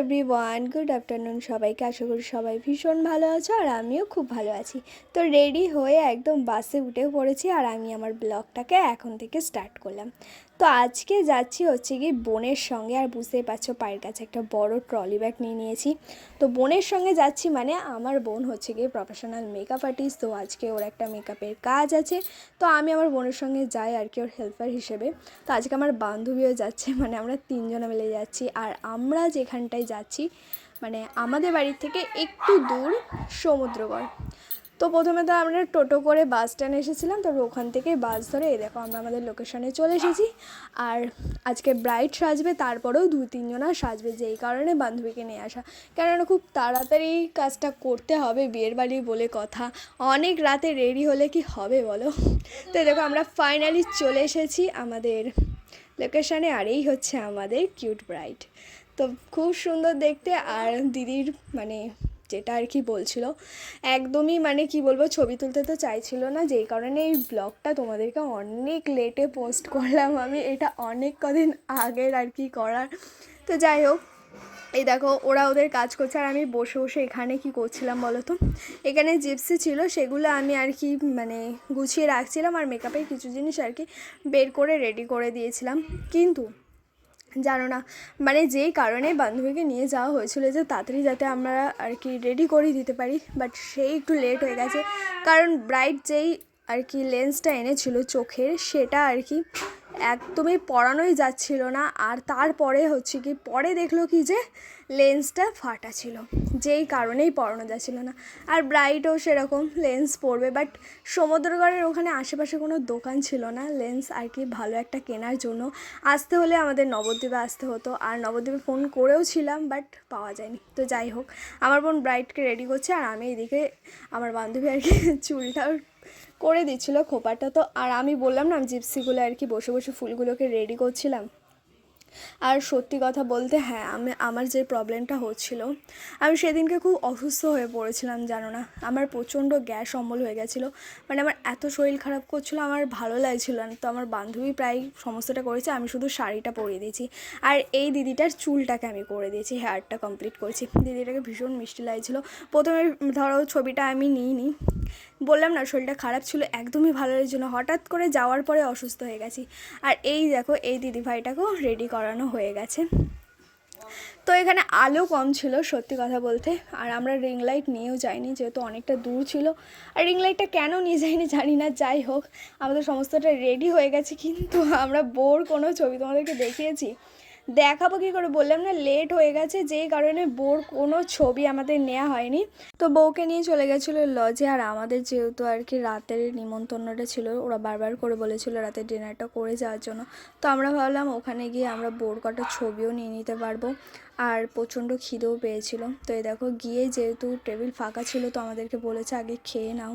Everyone good afternoon সবাইকে। আশা করি সবাই ভীষণ ভালো আছো আর আমিও খুব ভালো আছি। তো রেডি হয়ে একদম বাসে উঠে পড়েছি আর আমি আমার ব্লগটাকে এখন থেকে স্টার্ট করলাম। তো আজকে যাচ্ছি হচ্ছে কি বোনের সঙ্গে। আর বুঝতেই পারছ পায়ের কাছে একটা বড় ট্রলি ব্যাগ নিয়ে নিয়েছি। তো বোনের সঙ্গে যাচ্ছি মানে আমার বোন হচ্ছে গিয়ে প্রফেশনাল মেকআপ আর্টিস্ট তো আজকে ওর একটা মেকআপের কাজ আছে। তো আমি আমার বোনের সঙ্গে যাই আর কি ওর হেল্পার হিসেবে। তো আজকে আমার বান্ধবীও যাচ্ছে মানে আমরা তিনজনে মিলে যাচ্ছি। আর আমরা যেখানটায় যাচ্ছি। মানে আমাদের বাড়ির থেকে একটু দূর সমুদ্রগড়। তো প্রথমে তো আমরা টোটো করে বাস স্ট্যান্ড এসেছিলাম, তারপর ওখান থেকে বাস ধরে এই দেখো আমরা আমাদের লোকেশনে চলে এসেছি। আর আজকে ব্রাইট সাজবে, তারপরেও দু তিনজনা সাজবে, যেই কারণে বান্ধবীকে নিয়ে আসা। কেননা খুব তাড়াতাড়ি কাজটা করতে হবে, বিয়ের বাড়ি বলে কথা। অনেক রাতে রেডি হলে কি হবে বলো? তো দেখো আমরা ফাইনালি চলে এসেছি আমাদের লোকেশনে আরেই হচ্ছে আমাদের কিউট ব্রাইট তো খুব সুন্দর দেখতে আর দিদির মানে যেটা আর কি বলছিল, একদমই মানে কি বলব, ছবি তুলতে তো চাইছিল না, যেই কারণে এই ব্লগটা তোমাদেরকে অনেক লেটে পোস্ট করলাম আমি। এটা অনেক কদিন আগের আর কি করার। তো যাই হোক এই দেখো, ওরা ওদের কাজ করছে আর আমি বসে বসে এখানে কি করছিলাম বলো তো? এখানে জিপসি ছিল, সেগুলো আমি আর কি মানে গুছিয়ে রাখছিলাম আর মেকআপের কিছু জিনিস আর কি বের করে রেডি করে দিয়েছিলাম। কিন্তু জানো না মানে যেই কারণে বান্ধবীকে নিয়ে যাওয়া হয়েছিল যে তাড়াতাড়ি যাতে আমরা আর কি রেডি করে দিতে পারি বাট সেই একটু লেট হয়ে গেছে। কারণ ব্রাইট যেই আর কি লেন্সটা এনেছিল চোখের, সেটা আর কি একদমই পরানোই যাচ্ছিল না। আর তারপরে হচ্ছে কি, পরে দেখল কি যে লেন্সটা ফাটা ছিল। যেই কারণেই পরানো যাচ্ছিল না। আর ব্রাইটও সেরকম লেন্স পরবে বাট সমুদ্রগড়ের ওখানে আশেপাশে কোনো দোকান ছিল না। লেন্স আর কি ভালো একটা কেনার জন্য। আসতে হলে আমাদের নবদ্বীপে আসতে হতো। আর নবদ্বীপে ফোন করেও ছিলাম বাট পাওয়া যায়নি। তো যাই হোক, আমার বোন ব্রাইটকে রেডি করছে, আর আমি এদিকে আমার বান্ধবী আর কি চুলটাও করে দিচ্ছিল খোপাটা। তো আর আমি বললাম না জিপসিগুলো আর কি বসে বসে ফুলগুলোকে রেডি করছিলাম। আর সত্যি কথা বলতে হ্যাঁ আমি, আমার যে প্রবলেমটা হচ্ছিল, আমি সেদিনকে খুব অসুস্থ হয়ে পড়েছিলাম, জানো না। আমার প্রচণ্ড গ্যাস অম্বল হয়ে গেছিল মানে আমার এত শরীর খারাপ করছিল, আমার ভালো লাগছিল না। তো আমার বান্ধবী প্রায় সমস্তটা করেছে, আমি শুধু শাড়িটা পরিয়ে দিয়েছি। আর এই দিদিটার চুলটাকে আমি করে দিয়েছি হেয়ারটা কমপ্লিট করেছি। দিদিটাকে ভীষণ মিষ্টি লাগছিল। প্রথমে ধরো ছবিটা আমি নিইনি। বললাম না, শরীরটা খারাপ ছিল, একদমই ভালো না। হঠাৎ করে যাওয়ার পরে অসুস্থ হয়ে গেছি। আর এই দেখো, এই দিদিভাইটাকেও রেডি করানো হয়ে গেছে। তো এখানে আলো কম ছিল, সত্যি কথা বলতে। আর আমরা রিং লাইট নিয়েও যাইনি, যেহেতু অনেকটা দূর ছিল। আর রিং লাইটটা কেন নিয়ে যাইনি জানি না, যাই হোক, আমাদের সমস্তটা রেডি হয়ে গেছে। কিন্তু আমরা বোর কোনো ছবি তোমাদেরকে দেখিয়েছি। দেখাবো কী করে? বললাম না লেট হয়ে গেছে, যেই কারণে বোর কোনো ছবি আমাদের নেওয়া হয়নি। তো বউকে নিয়ে চলে গেছিল লজে আর আমাদের যেহেতু আর কি রাতের নিমন্ত্রণটা ছিল, ওরা বারবার করে বলেছিল রাতের ডিনারটা করে যাওয়ার জন্য। তো আমরা ভাবলাম ওখানে গিয়ে আমরা বোর কটা ছবিও নিয়ে নিতে পারব, আর প্রচণ্ড খিদেও পেয়েছিল। তো এই দেখো, গিয়ে যেহেতু টেবিল ফাঁকা ছিল, তো আমাদেরকে বলেছে আগে খেয়ে নাও।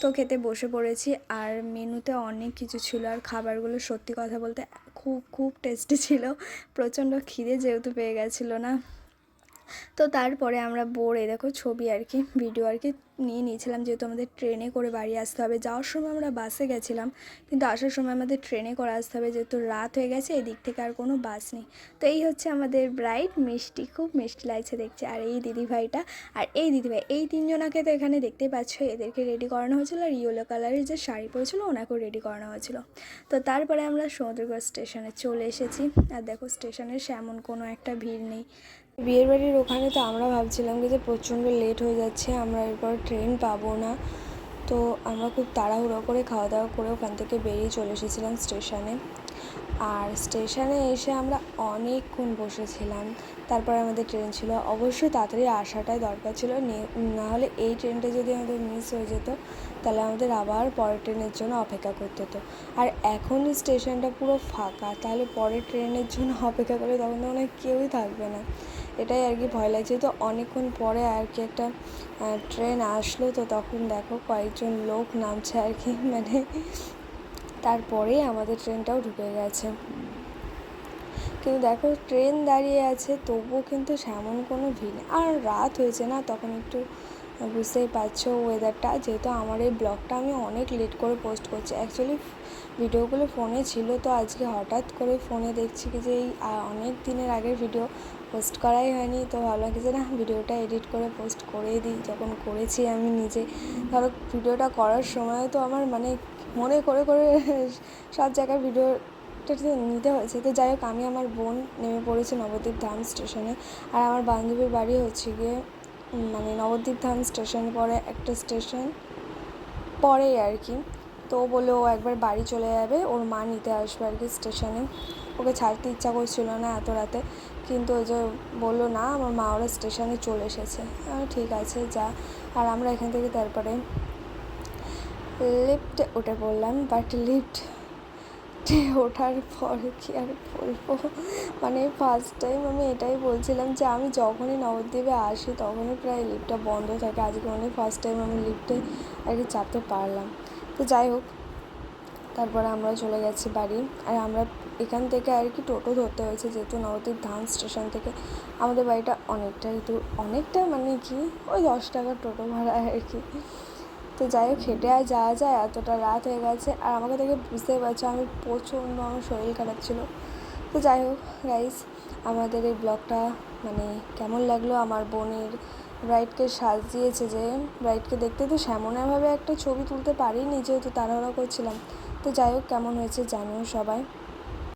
তো খেতে বসে পড়েছি, আর মেনুতে অনেক কিছু ছিল, আর খাবারগুলো সত্যি কথা বলতে খুব খুব টেস্টি ছিল। প্রচণ্ড খিদে যেহেতু পেয়ে গেছিল না। তো তারপরে আমরা বোর এই দেখো ছবি আর কি ভিডিও আর কি নিয়ে নিয়েছিলাম যেহেতু আমাদের ট্রেনে করে বাড়ি আসতে হবে। যাওয়ার সময় আমরা বাসে গেছিলাম, কিন্তু আসার সময় আমাদের ট্রেনে করে আসতে হবে যেহেতু রাত হয়ে গেছে, এদিক থেকে আর কোনো বাস নেই। তো এই হচ্ছে আমাদের ব্রাইট মিষ্টি খুব মিষ্টি লাগছে দেখছে আর এই দিদিভাইটা আর এই দিদিভাই এই তিনজনাকে তো এখানে দেখতেই পাচ্ছ, এদেরকে রেডি করানো হয়েছিল, আর ইয়েলো কালারের যে শাড়ি পরেছিল, ওনাকেও রেডি করানো হয়েছিল। তো তারপরে আমরা সমুদ্রগড় স্টেশনে চলে এসেছি। আর দেখো স্টেশনে সেমন কোনো একটা ভিড় নেই। বিয়ের বাড়ির ওখানে তো আমরা ভাবছিলাম যে প্রচণ্ড লেট হয়ে যাচ্ছে, আমরা এরপর ট্রেন পাবো না। তো আমরা খুব তাড়াহুড়ো করে খাওয়া দাওয়া করে ওখান থেকে বেরিয়ে চলে এসেছিলাম স্টেশনে আর স্টেশনে এসে আমরা অনেকক্ষণ বসেছিলাম। তারপর আমাদের ট্রেন ছিল। অবশ্যই তাড়াতাড়ি আসাটাই দরকার ছিল। না হলে এই ট্রেনটা যদি আমাদের মিস হয়ে যেত, তাহলে আমাদের আবার পরের ট্রেনের জন্য অপেক্ষা করতে হতো। আর এখন স্টেশনটা পুরো ফাঁকা, তাহলে পরের ট্রেনের জন্য অপেক্ষা করলে তখন তো হয় কেউই থাকবে না। এটাই আর কি ভয় লাগছে। তো অনেকক্ষণ পরে আর কি একটা ট্রেন আসলো, তো তখন দেখো কয়েকজন লোক নামছে আর কি মানে তারপরেই আমাদের ট্রেনটাও ঢুকে গেছে। কিন্তু দেখো ট্রেন দাঁড়িয়ে আছে, তবুও কিন্তু সেমন কোনো ভিড় আর রাত হয়েছে না, তখন একটু বুঝতেই পারছ ওয়েদারটা যেহেতু আমার এই ব্লগটা আমি অনেক লেট করে পোস্ট করছি। অ্যাকচুয়ালি ভিডিওগুলো ফোনে ছিল, তো আজকে হঠাৎ করে ফোনে দেখছি কি যে এই অনেক দিনের আগের ভিডিও পোস্ট করাই হয়নি, তো ভাবলাম কি যে না, ভিডিওটা এডিট করে পোস্ট করেই দিই। যখন করেছি আমি নিজে, ধরো ভিডিওটা করার সময় তো আমার মানে মনে করে করে সব জায়গায় ভিডিও নিতে হয়েছে। তো যাই হোক, আমি আমার বোন নেমে পড়েছি নবদ্বীপ ধাম স্টেশনে। আর আমার বান্ধবীর বাড়ি হচ্ছে গিয়ে মানে নবদ্বীপ ধাম স্টেশন পরে একটা স্টেশন পরেই আর কি। তো ও বলল, ও একবার বাড়ি চলে যাবে, ওর মা নিতে আসবে আর কি স্টেশনে। ওকে ছাড়তে ইচ্ছা করছিল না এত রাতে। কিন্তু ওই যে বলল, না, আমার মা ওরা স্টেশনে চলে এসেছে। ঠিক আছে, যা। আর আমরা এখান থেকে তারপরে লিফটে উঠে পড়লাম। বাট লিফট ওঠার পর কি আর বলব? মানে ফার্স্ট টাইম আমি এটাই বলছিলাম যে, আমি যখনই নবদ্বীপে আসি, তখনই প্রায় লিফ্টটা বন্ধ থাকে। আজকে মানে ফার্স্ট টাইম আমি লিফ্টে আর কি চাপতে পারলাম। তো যাই হোক, তারপরে আমরা চলে গেছি বাড়ি। আর আমরা এখান থেকে আর কি টোটো ধরতে হয়েছে, যেহেতু নবদ্বীপ ধাম স্টেশন থেকে। আমাদের বাড়িটা অনেকটাই দূর, অনেকটা মানে কি, ওই দশ টাকার টোটো ভাড়া আর কি। তো যাই হোক, হেঁটে আর যাওয়া যায়, এতটা রাত হয়ে গেছে। আর আমাকে দেখে বুঝতেই পারছ, আমি প্রচণ্ড আমার শরীর খারাপ ছিল। তো যাই হোক গাইস আমাদের এই ব্লগটা মানে কেমন লাগল? আমার বোনের ব্রাইডকে সাজিয়েছে যে ব্রাইডকে দেখতে তো সেমনভাবে একটা ছবি তুলতে পারিনি, যেহেতু তাড়াহুড়া করছিলাম। তো যাই হোক, কেমন হয়েছে জানিও সবাই।